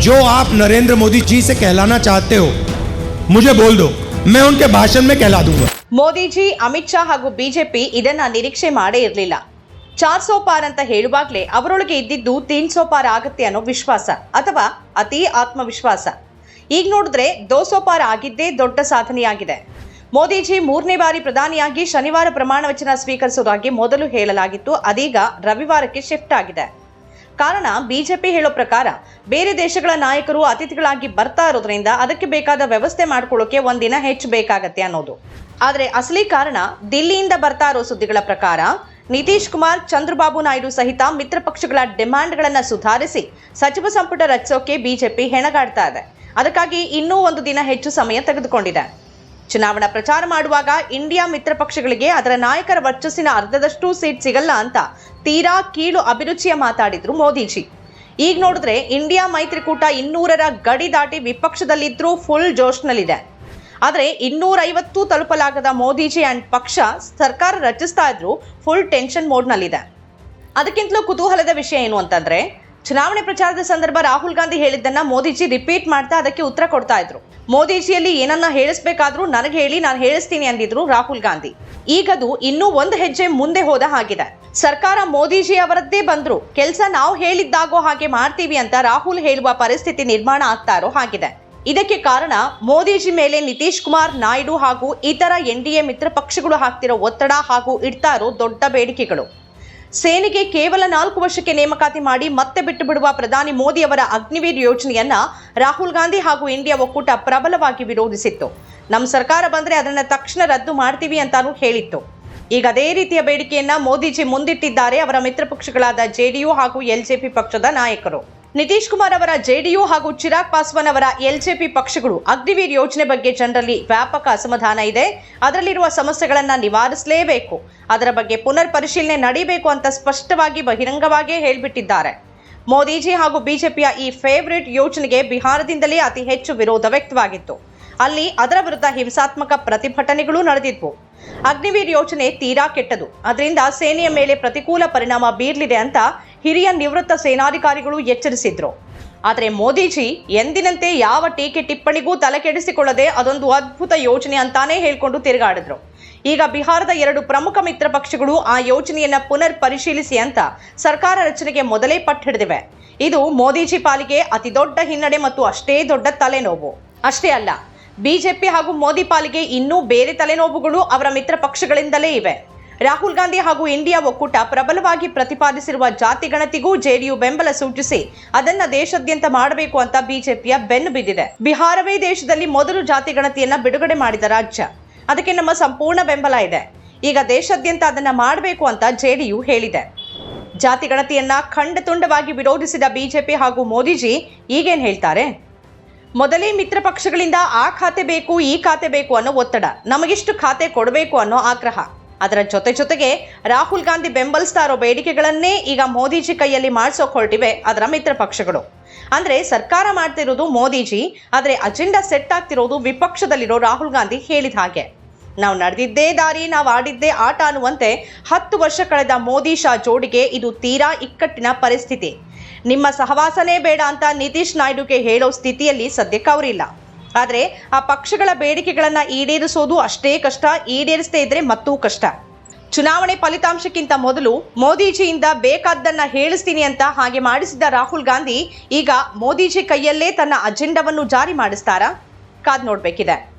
जो आप नरेंद्र मोदी जी से कहलाना चाहते हो मुझे बोल दो मैं उनके भाषण में कहला दूंगा ಮೋದಿಜಿ ಅಮಿತ್ ಶಾ ಹಾಗೂ ಬಿಜೆಪಿ ಇದನ್ನ ನಿರೀಕ್ಷೆ ಮಾಡೇ ಇರಲಿಲ್ಲ ಚಾರ್ ಸೋ ಪಾರ್ ಅಂತ ಹೇಳುವಾಗ್ಲೇ ಅವರೊಳಗೆ ಇದ್ದಿದ್ದು ತೀನ್ ಸೋ ಪಾರ್ ಆಗತ್ತೆ ಅನ್ನೋ ವಿಶ್ವಾಸ ಅಥವಾ ಅತಿ ಆತ್ಮವಿಶ್ವಾಸ ಈಗ ನೋಡಿದ್ರೆ ದೋ ಸೋ ಪಾರ್ ಆಗಿದ್ದೇ ದೊಡ್ಡ ಸಾಧನೆಯಾಗಿದೆ ಮೋದಿಜಿ ಮೂರನೇ ಬಾರಿ ಪ್ರಧಾನಿಯಾಗಿ ಶನಿವಾರ ಪ್ರಮಾಣ ವಚನ ಸ್ವೀಕರಿಸುವುದಾಗಿ ಮೊದಲು ಹೇಳಲಾಗಿತ್ತು ಅದೀಗ ರವಿವಾರಕ್ಕೆ ಶಿಫ್ಟ್ ಆಗಿದೆ ಕಾರಣ ಬಿಜೆಪಿ ಹೇಳೋ ಪ್ರಕಾರ ಬೇರೆ ದೇಶಗಳ ನಾಯಕರು ಅತಿಥಿಗಳಾಗಿ ಬರ್ತಾ ಇರೋದ್ರಿಂದ ಅದಕ್ಕೆ ಬೇಕಾದ ವ್ಯವಸ್ಥೆ ಮಾಡ್ಕೊಳ್ಳೋಕೆ ಒಂದಿನ ಹೆಚ್ಚು ಬೇಕಾಗತ್ತೆ ಅನ್ನೋದು. ಆದರೆ ಅಸಲಿ ಕಾರಣ ದಿಲ್ಲಿಯಿಂದ ಬರ್ತಾ ಇರೋ ಸುದ್ದಿಗಳ ಪ್ರಕಾರ ನಿತೀಶ್ ಕುಮಾರ್, ಚಂದ್ರಬಾಬು ನಾಯ್ಡು ಸಹಿತ ಮಿತ್ರ ಪಕ್ಷಗಳ ಡಿಮ್ಯಾಂಡ್ಗಳನ್ನ ಸುಧಾರಿಸಿ ಸಚಿವ ಸಂಪುಟ ರಚಿಸೋಕೆ ಬಿಜೆಪಿ ಹೆಣಗಾಡ್ತಾ ಇದೆ. ಅದಕ್ಕಾಗಿ ಇನ್ನೂ ಒಂದು ದಿನ ಹೆಚ್ಚು ಸಮಯ ತೆಗೆದುಕೊಂಡಿದೆ. ಚುನಾವಣಾ ಪ್ರಚಾರ ಮಾಡುವಾಗ ಇಂಡಿಯಾ ಮಿತ್ರ ಪಕ್ಷಗಳಿಗೆ ಅದರ ನಾಯಕರ ವರ್ಚಸ್ಸಿನ ಅರ್ಧದಷ್ಟು ಸೀಟ್ ಸಿಗಲ್ಲ ಅಂತ ತೀರಾ ಕೀಳು ಅಭಿರುಚಿಯ ಮಾತಾಡಿದ್ರು ಮೋದಿಜಿ. ಈಗ ನೋಡಿದ್ರೆ ಇಂಡಿಯಾ ಮೈತ್ರಿಕೂಟ ಇನ್ನೂರರ ಗಡಿ ದಾಟಿ ವಿಪಕ್ಷದಲ್ಲಿದ್ದರೂ ಫುಲ್ ಜೋಶ್ನಲ್ಲಿದೆ. ಆದರೆ ಇನ್ನೂರೈವತ್ತು ತಲುಪಲಾಗದ ಮೋದಿಜಿ ಅಂಡ್ ಪಕ್ಷ ಸರ್ಕಾರ ರಚಿಸ್ತಾ ಇದ್ರು ಫುಲ್ ಟೆನ್ಷನ್ ಮೋಡ್ನಲ್ಲಿದೆ. ಅದಕ್ಕಿಂತಲೂ ಕುತೂಹಲದ ವಿಷಯ ಏನು ಅಂತಂದ್ರೆ ಚುನಾವಣೆ ಪ್ರಚಾರದ ಸಂದರ್ಭ ರಾಹುಲ್ ಗಾಂಧಿ ಹೇಳಿದ್ದನ್ನ ಮೋದಿಜಿ ರಿಪೀಟ್ ಮಾಡ್ತಾ ಅದಕ್ಕೆ ಉತ್ತರ ಕೊಡ್ತಾ ಇದ್ರು. ಮೋದಿಜಿಯಲ್ಲಿ ಏನನ್ನ ಹೇಳಿಸ್ಬೇಕಾದ್ರೂ ನನಗೆ ಹೇಳಿ, ನಾನು ಹೇಳಿಸ್ತೀನಿ ಅಂದಿದ್ರು ರಾಹುಲ್ ಗಾಂಧಿ. ಈಗದು ಇನ್ನೂ ಒಂದು ಹೆಜ್ಜೆ ಮುಂದೆ ಹೋದ ಹಾಗಿದೆ. ಸರ್ಕಾರ ಮೋದಿಜಿ ಅವರದ್ದೇ ಬಂದ್ರು. ಕೆಲಸ ನಾವು ಹೇಳಿದ್ದಾಗೋ ಹಾಗೆ ಮಾಡ್ತೀವಿ ಅಂತ ರಾಹುಲ್ ಹೇಳುವ ಪರಿಸ್ಥಿತಿ ನಿರ್ಮಾಣ ಆಗ್ತಾರೋ ಹಾಗಿದೆ. ಇದಕ್ಕೆ ಕಾರಣ ಮೋದಿಜಿ ಮೇಲೆ ನಿತೀಶ್ ಕುಮಾರ್ ನಾಯ್ಡು ಹಾಗೂ ಇತರ ಎನ್ ಡಿ ಎ ಮಿತ್ರ ಪಕ್ಷಗಳು ಹಾಕ್ತಿರೋ ಒತ್ತಡ ಹಾಗೂ ಇಡ್ತಾರೋ ದೊಡ್ಡ ಬೇಡಿಕೆಗಳು. ಸೇನೆಗೆ ಕೇವಲ ನಾಲ್ಕು ವರ್ಷಕ್ಕೆ ನೇಮಕಾತಿ ಮಾಡಿ ಮತ್ತೆ ಬಿಟ್ಟು ಬಿಡುವ ಪ್ರಧಾನಿ ಮೋದಿ ಅವರ ಅಗ್ನಿವೀರ್ ಯೋಜನೆಯನ್ನ ರಾಹುಲ್ ಗಾಂಧಿ ಹಾಗೂ ಇಂಡಿಯಾ ಒಕ್ಕೂಟ ಪ್ರಬಲವಾಗಿ ವಿರೋಧಿಸಿತ್ತು. ನಮ್ಮ ಸರ್ಕಾರ ಬಂದರೆ ಅದನ್ನು ತಕ್ಷಣ ರದ್ದು ಮಾಡ್ತೀವಿ ಅಂತಾನೂ ಹೇಳಿತ್ತು. ಈಗ ಅದೇ ರೀತಿಯ ಬೇಡಿಕೆಯನ್ನ ಮೋದಿಜಿ ಮುಂದಿಟ್ಟಿದ್ದಾರೆ ಅವರ ಮಿತ್ರ ಪಕ್ಷಗಳಾದ ಜೆಡಿಯು ಹಾಗೂ ಎಲ್ಜೆಪಿ ಪಕ್ಷದ ನಾಯಕರು. ನಿತೀಶ್ ಕುಮಾರ್ ಅವರ ಜೆಡಿಯು ಹಾಗೂ ಚಿರಾಗ್ ಪಾಸ್ವಾನ್ ಅವರ ಎಲ್ಜೆಪಿ ಪಕ್ಷಗಳು ಅಗ್ನಿವೀರ್ ಯೋಜನೆ ಬಗ್ಗೆ ಜನರಲ್ಲಿ ವ್ಯಾಪಕ ಅಸಮಾಧಾನ ಇದೆ. ಅದರಲ್ಲಿರುವ ಸಮಸ್ಯೆಗಳನ್ನು ನಿವಾರಿಸಲೇಬೇಕು. ಅದರ ಬಗ್ಗೆ ಪುನರ್ ಪರಿಶೀಲನೆ ನಡೀಬೇಕು ಅಂತ ಸ್ಪಷ್ಟವಾಗಿ ಬಹಿರಂಗವಾಗಿಯೇ ಹೇಳಿಬಿಟ್ಟಿದ್ದಾರೆ. ಮೋದಿಜಿ ಹಾಗೂ ಬಿಜೆಪಿಯ ಈ ಫೇವರಿಟ್ ಯೋಜನೆಗೆ ಬಿಹಾರದಿಂದಲೇ ಅತಿ ಹೆಚ್ಚು ವಿರೋಧ ವ್ಯಕ್ತವಾಗಿತ್ತು. ಅಲ್ಲಿ ಅದರ ವಿರುದ್ಧ ಹಿಂಸಾತ್ಮಕ ಪ್ರತಿಭಟನೆಗಳು ನಡೆದಿದ್ವು. ಅಗ್ನಿವೀರ್ ಯೋಜನೆ ತೀರಾ ಕೆಟ್ಟದು. ಅದರಿಂದ ಸೇನೆಯ ಮೇಲೆ ಪ್ರತಿಕೂಲ ಪರಿಣಾಮ ಬೀರಲಿದೆ ಅಂತ ಹಿರಿಯ ನಿವೃತ್ತ ಸೇನಾಧಿಕಾರಿಗಳು ಎಚ್ಚರಿಸಿದ್ರು. ಆದರೆ ಮೋದಿಜಿ ಎಂದಿನಂತೆ ಯಾವ ಟೀಕೆ ಟಿಪ್ಪಣಿಗೂ ತಲೆಕೆಡಿಸಿಕೊಳ್ಳದೆ ಅದೊಂದು ಅದ್ಭುತ ಯೋಜನೆ ಅಂತಾನೇ ಹೇಳ್ಕೊಂಡು ತಿರುಗಾಡಿದ್ರು. ಈಗ ಬಿಹಾರದ ಎರಡು ಪ್ರಮುಖ ಮಿತ್ರ ಪಕ್ಷಗಳು ಆ ಯೋಜನೆಯನ್ನ ಪುನರ್ ಪರಿಶೀಲಿಸಿ ಅಂತ ಸರ್ಕಾರ ರಚನೆಗೆ ಮೊದಲೇ ಪಟ್ಟು ಹಿಡಿದಿವೆ. ಇದು ಮೋದಿಜಿ ಪಾಲಿಗೆ ಅತಿ ದೊಡ್ಡ ಹಿನ್ನಡೆ ಮತ್ತು ಅಷ್ಟೇ ದೊಡ್ಡ ತಲೆನೋವು. ಅಷ್ಟೇ ಅಲ್ಲ, ಬಿಜೆಪಿ ಹಾಗೂ ಮೋದಿ ಪಾಲಿಗೆ ಇನ್ನೂ ಬೇರೆ ತಲೆನೋವುಗಳು ಅವರ ಮಿತ್ರ ಪಕ್ಷಗಳಿಂದಲೇ ಇವೆ. ರಾಹುಲ್ ಗಾಂಧಿ ಹಾಗೂ ಇಂಡಿಯಾ ಒಕ್ಕೂಟ ಪ್ರಬಲವಾಗಿ ಪ್ರತಿಪಾದಿಸಿರುವ ಜಾತಿ ಗಣತಿಗೂ ಜೆಡಿಯು ಬೆಂಬಲ ಸೂಚಿಸಿ ಅದನ್ನ ದೇಶಾದ್ಯಂತ ಮಾಡಬೇಕು ಅಂತ ಬಿಜೆಪಿಯ ಬೆನ್ನು ಬಿದ್ದಿದೆ. ಬಿಹಾರವೇ ದೇಶದಲ್ಲಿ ಮೊದಲು ಜಾತಿ ಗಣತಿಯನ್ನ ಬಿಡುಗಡೆ ಮಾಡಿದ ರಾಜ್ಯ. ಅದಕ್ಕೆ ನಮ್ಮ ಸಂಪೂರ್ಣ ಬೆಂಬಲ ಇದೆ. ಈಗ ದೇಶಾದ್ಯಂತ ಅದನ್ನ ಮಾಡಬೇಕು ಅಂತ ಜೆಡಿಯು ಹೇಳಿದೆ. ಜಾತಿ ಗಣತಿಯನ್ನ ಖಂಡ ತುಂಡವಾಗಿ ವಿರೋಧಿಸಿದ ಬಿಜೆಪಿ ಹಾಗೂ ಮೋದಿಜಿ ಈಗೇನ್ ಹೇಳ್ತಾರೆ? ಮೊದಲೇ ಮಿತ್ರ ಪಕ್ಷಗಳಿಂದ ಆ ಖಾತೆ ಬೇಕು, ಈ ಖಾತೆ ಬೇಕು ಅನ್ನೋ ಒತ್ತಡ. ನಮಗಿಷ್ಟು ಖಾತೆ ಕೊಡಬೇಕು ಅನ್ನೋ ಆಗ್ರಹ. ಅದರ ಜೊತೆ ಜೊತೆಗೆ ರಾಹುಲ್ ಗಾಂಧಿ ಬೆಂಬಲಿಸ್ತಾ ಇರೋ ಬೇಡಿಕೆಗಳನ್ನೇ ಈಗ ಮೋದಿಜಿ ಕೈಯಲ್ಲಿ ಮಾಡಿಸೋಕ್ ಹೊರಟಿವೆ ಅದರ ಮಿತ್ರ ಪಕ್ಷಗಳು. ಅಂದ್ರೆ ಸರ್ಕಾರ ಮಾಡ್ತಿರೋದು ಮೋದಿಜಿ, ಆದರೆ ಅಜೆಂಡಾ ಸೆಟ್ ಆಗ್ತಿರೋದು ವಿಪಕ್ಷದಲ್ಲಿರೋ ರಾಹುಲ್ ಗಾಂಧಿ ಹೇಳಿದ ಹಾಗೆ. ನಾವು ನಡೆದಿದ್ದೇ ದಾರಿ, ನಾವು ಆಡಿದ್ದೇ ಆಟ ಅನ್ನುವಂತೆ ಹತ್ತು ವರ್ಷ ಕಳೆದ ಮೋದಿ ಶಾ ಜೋಡಿಗೆ ಇದು ತೀರಾ ಇಕ್ಕಟ್ಟಿನ ಪರಿಸ್ಥಿತಿ. ನಿಮ್ಮ ಸಹವಾಸನೇ ಬೇಡ ಅಂತ ನಿತೀಶ್ ನಾಯ್ಡುಗೆ ಹೇಳೋ ಸ್ಥಿತಿಯಲ್ಲಿ ಸದ್ಯಕ್ಕೆ ಅವರಿಲ್ಲ ಆದರೆ ಆ ಪಕ್ಷಗಳ ಬೇಡಿಕೆಗಳನ್ನು ಈಡೇರಿಸೋದು ಅಷ್ಟೇ ಕಷ್ಟ, ಈಡೇರಿಸದೇ ಇದ್ರೆ ಮತ್ತೂ ಕಷ್ಟ. ಚುನಾವಣೆ ಫಲಿತಾಂಶಕ್ಕಿಂತ ಮೊದಲು ಮೋದಿಜಿಯಿಂದ ಬೇಕಾದ್ದನ್ನ ಹೇಳಿಸ್ತೀನಿ ಅಂತ ಹಾಗೆ ಮಾಡಿಸಿದ್ದ ರಾಹುಲ್ ಗಾಂಧಿ ಈಗ ಮೋದಿಜಿ ಕೈಯಲ್ಲೇ ತನ್ನ ಅಜೆಂಡಾವನ್ನು ಜಾರಿ ಮಾಡಿಸ್ತಾರಾ? ಕಾದ್ ನೋಡ್ಬೇಕಿದೆ.